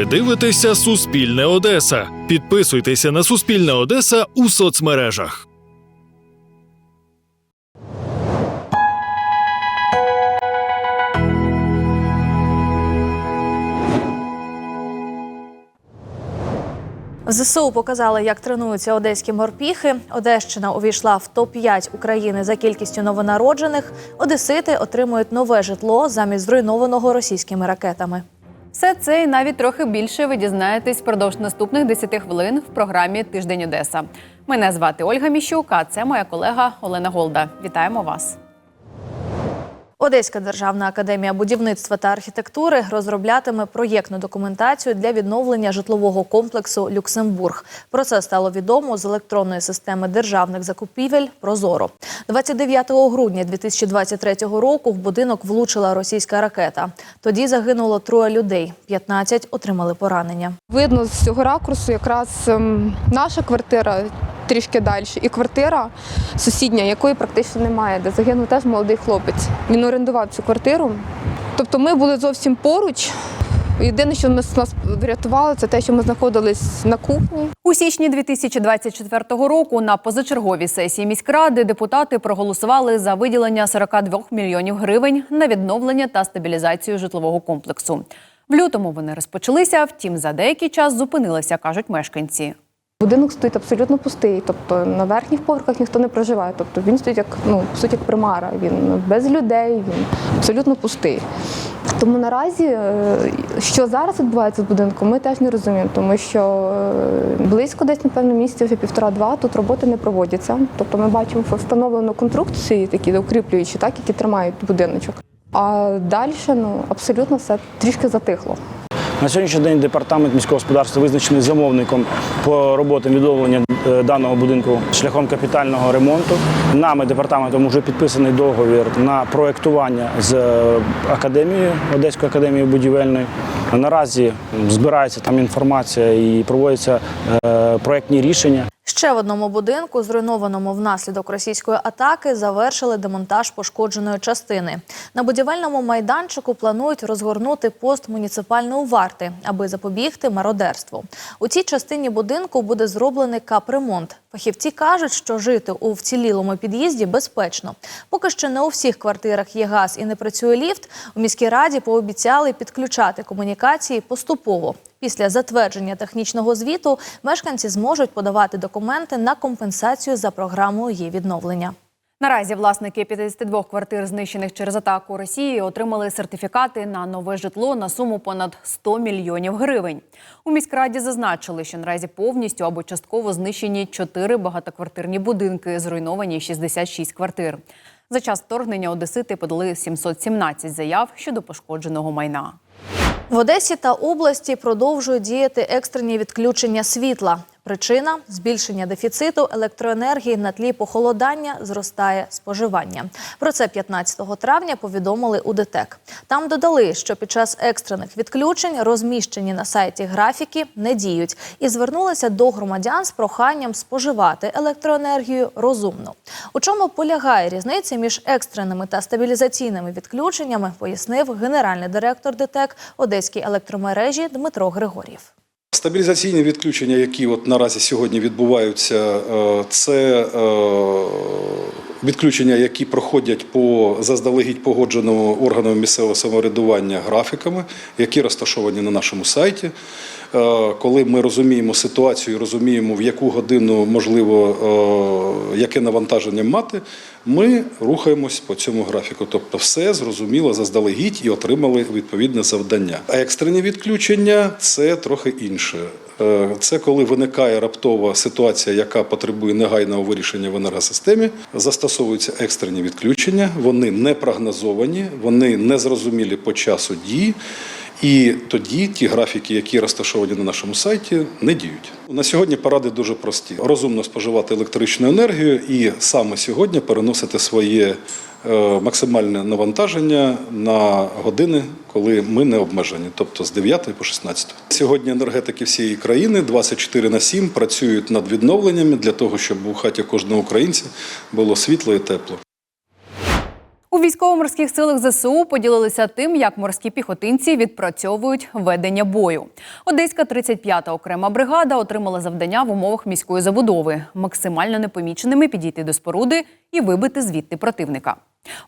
Ви дивитеся Суспільне Одеса. Підписуйтеся на Суспільне Одеса у соцмережах. ЗСУ показали, як тренуються одеські морпіхи. Одещина увійшла в топ-5 України за кількістю новонароджених. Одесити отримують нове житло замість зруйнованого російськими ракетами. Все це і навіть трохи більше ви дізнаєтесь впродовж наступних 10 хвилин в програмі Тиждень Одеса. Мене звати Ольга Міщук, а це моя колега Олена Голда. Вітаємо вас. Одеська державна академія будівництва та архітектури розроблятиме проєктну документацію для відновлення житлового комплексу Люксембург. Про це стало відомо з електронної системи державних закупівель Прозоро. 29 грудня 2023 року в будинок влучила російська ракета. Тоді загинуло троє людей, 15 отримали поранення. Видно з цього ракурсу якраз ем, наша квартира трішки далі, і квартира сусідня, якої практично немає, де загинув теж молодий хлопець. Він орендував цю квартиру. Тобто ми були зовсім поруч. Єдине, що нас, нас врятувало, це те, що ми знаходились на кухні. У січні 2024 року на позачерговій сесії міськради депутати проголосували за виділення 42 мільйонів гривень на відновлення та стабілізацію житлового комплексу. В лютому вони розпочалися, втім за деякий час зупинилися, кажуть мешканці. Будинок стоїть абсолютно пустий, тобто на верхніх поверхах ніхто не проживає. Тобто він стоїть як ну по суті як примара. Він без людей, він абсолютно пустий. Тому наразі, е, що зараз відбувається з будинком, ми теж не розуміємо, тому що е, близько десь, напевно, місяців вже півтора-два тут роботи не проводяться. Тобто ми бачимо встановлену конструкції, такі укріплюючі, так, які тримають будиночок. А далі ну абсолютно все трішки затихло. На сьогоднішній день департамент міського господарства визначений замовником по роботам відновлення е, даного будинку шляхом капітального ремонту. Нами департаментом вже підписаний договір на проєктування з е, академією Одеською академією будівельної. Наразі збирається там інформація і проводяться е, проєктні рішення. Ще в одному будинку, зруйнованому внаслідок російської атаки, завершили демонтаж пошкодженої частини. На будівельному майданчику планують розгорнути пост муніципальної варти, аби запобігти мародерству. У цій частині будинку буде зроблений капремонт. Фахівці кажуть, що жити у вцілілому під'їзді безпечно. Поки що не у всіх квартирах є газ і не працює ліфт. У міській раді пообіцяли підключати комунікації поступово. Після затвердження технічного звіту мешканці зможуть подавати документи на компенсацію за програмою її відновлення. Наразі власники 52 квартир, знищених через атаку Росії, отримали сертифікати на нове житло на суму понад 100 мільйонів гривень. У міськраді зазначили, що наразі повністю або частково знищені 4 багатоквартирні будинки, зруйновані 66 квартир. За час вторгнення одесити подали 717 заяв щодо пошкодженого майна. В Одесі та області продовжують діяти екстрені відключення світла. Причина збільшення дефіциту електроенергії на тлі похолодання зростає споживання. Про це 15 травня повідомили у ДТЕК. Там додали, що під час екстрених відключень розміщені на сайті графіки не діють і звернулися до громадян з проханням споживати електроенергію розумно. У чому полягає різниця між екстреними та стабілізаційними відключеннями, пояснив генеральний директор ДТЕК Одеській електромережі Дмитро Григорів. Стабілізаційні відключення, які от наразі сьогодні відбуваються, е, це е, відключення, які проходять по заздалегідь погодженому органами місцевого самоврядування графіками, які розташовані на нашому сайті. Е, Коли ми розуміємо ситуацію, розуміємо, в яку годину можливо е, яке навантаження мати, ми рухаємось по цьому графіку. Тобто, все зрозуміло заздалегідь і отримали відповідне завдання. А екстрені відключення це трохи інше. Е, Це коли виникає раптова ситуація, яка потребує негайного вирішення в енергосистемі. Застосовуються екстрені відключення. Вони не прогнозовані, вони не зрозумілі по часу дії. І тоді ті графіки, які розташовані на нашому сайті, не діють. На сьогодні поради дуже прості: розумно споживати електричну енергію і саме сьогодні переносити своє е, максимальне навантаження на години, коли ми не обмежені, тобто з 9 по 16. Сьогодні енергетики всієї країни 24 на 7 працюють над відновленнями для того, щоб у хаті кожного українця було світло і тепло. Військово-морських силах ЗСУ поділилися тим, як морські піхотинці відпрацьовують ведення бою. Одеська 35-та окрема бригада отримала завдання в умовах міської забудови максимально непоміченими підійти до споруди і вибити звідти противника.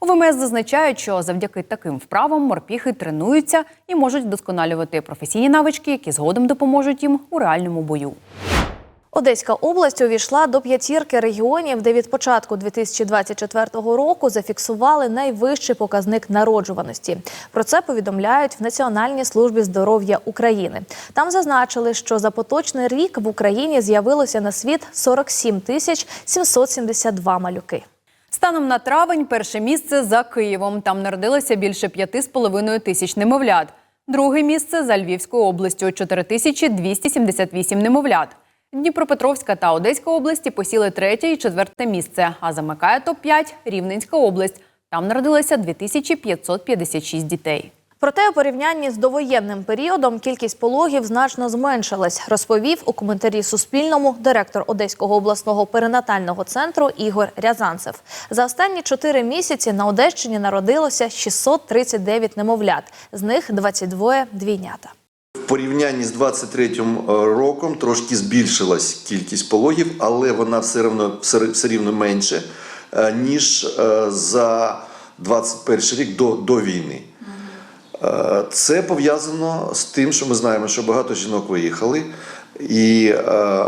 У ВМС зазначають, що завдяки таким вправам морпіхи тренуються і можуть вдосконалювати професійні навички, які згодом допоможуть їм у реальному бою. Одеська область увійшла до п'ятірки регіонів, де від початку 2024 року зафіксували найвищий показник народжуваності. Про це повідомляють в Національній службі здоров'я України. Там зазначили, що за поточний рік в Україні з'явилося на світ 47 тисяч 772 малюки. Станом на травень перше місце за Києвом. Там народилося більше 5,5 тисяч немовлят. Друге місце за Львівською областю 4278 немовлят. Дніпропетровська та Одеська області посіли третє і четверте місце. А замикає топ-5 Рівненська область. Там народилося 2556 дітей. Проте у порівнянні з довоєнним періодом кількість пологів значно зменшилась, розповів у коментарі Суспільному директор Одеського обласного перинатального центру Ігор Рязанцев. За останні чотири місяці на Одещині народилося 639 немовлят, з них 22 двійнята. Порівнянні з 23-м роком трошки збільшилась кількість пологів, але вона все рівно, все, рівно менше, е, ніж е, за 21 рік до, до війни. Е, Це пов'язано з тим, що ми знаємо, що багато жінок виїхали. І е,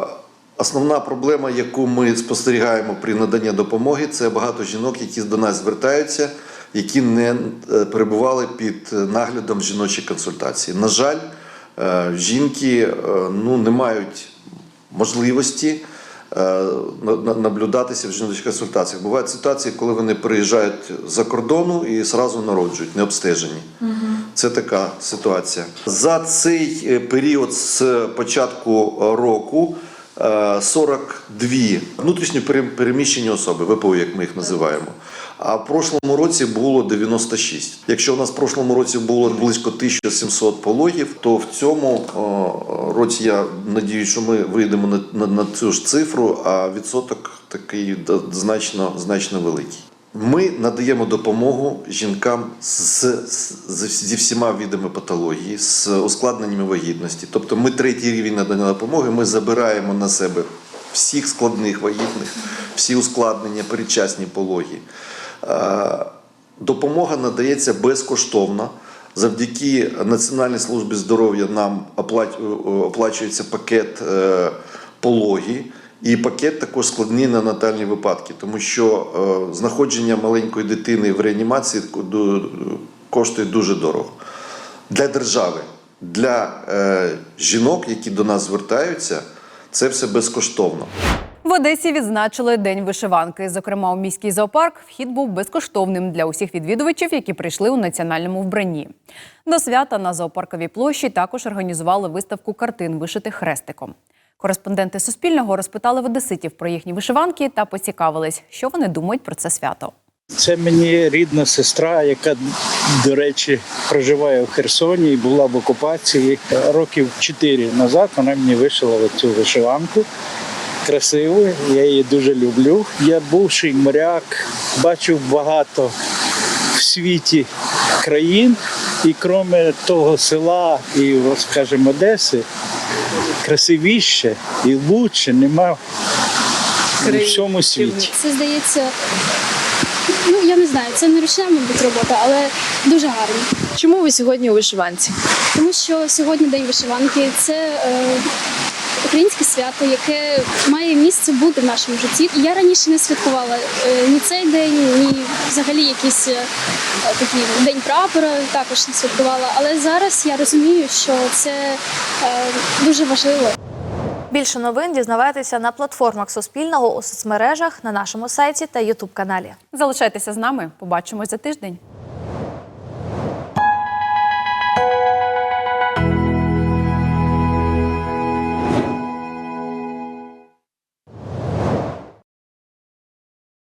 основна проблема, яку ми спостерігаємо при наданні допомоги, це багато жінок, які до нас звертаються, які не е, перебували під наглядом жіночої консультації. На жаль, е, жінки е, ну, не мають можливості е, на- на- наблюдатися в жіночих консультаціях. Бувають ситуації, коли вони приїжджають за кордону і зразу народжують, не обстежені. Це така ситуація. За цей е, період з початку е, року е, 42 внутрішньо пере- переміщені особи, ВПО, як ми їх називаємо. А в прошлому році було 96. Якщо у нас в прошлому році було близько 1700 пологів, то в цьому році я надію, що ми вийдемо на, на, на цю ж цифру, а відсоток такий значно, значно великий. Ми надаємо допомогу жінкам з, з, зі всіма видами патології, з ускладненнями вагітності. Тобто ми третій рівень надання допомоги, ми забираємо на себе всіх складних вагітних, всі ускладнення, передчасні пологі. Е, Допомога надається безкоштовно. Завдяки Національній службі здоров'я нам оплачується пакет е, пологі. І пакет також складні на натальні випадки, тому що е, знаходження маленької дитини в реанімації коштує дуже дорого. Для держави, для е, жінок, які до нас звертаються, це все безкоштовно. В Одесі відзначили День вишиванки. Зокрема, у міський зоопарк вхід був безкоштовним для усіх відвідувачів, які прийшли у національному вбранні. До свята на зоопарковій площі також організували виставку картин, вишитих хрестиком. Кореспонденти Суспільного розпитали в одеситів про їхні вишиванки та поцікавились, що вони думають про це свято. Це мені рідна сестра, яка, до речі, проживає в Херсоні і була в окупації. Років чотири назад вона мені вишила цю вишиванку. Красиву, я її дуже люблю. Я бувший моряк, бачив багато в світі країн, і крім того села і, скажімо, Одеси, красивіше і лучше нема у всьому світі. Це здається, ну я не знаю, це не ручна, мабуть, робота, але дуже гарно. Чому ви сьогодні у вишиванці? Тому що сьогодні день вишиванки це е, українське свято, яке має місце бути в нашому житті. Я раніше не святкувала е, ні цей день, ні взагалі якийсь е, такий день прапора також не святкувала. Але зараз я розумію, що це е, дуже важливо. Більше новин дізнавайтеся на платформах Суспільного у соцмережах на нашому сайті та Ютуб каналі. Залишайтеся з нами. Побачимось за тиждень.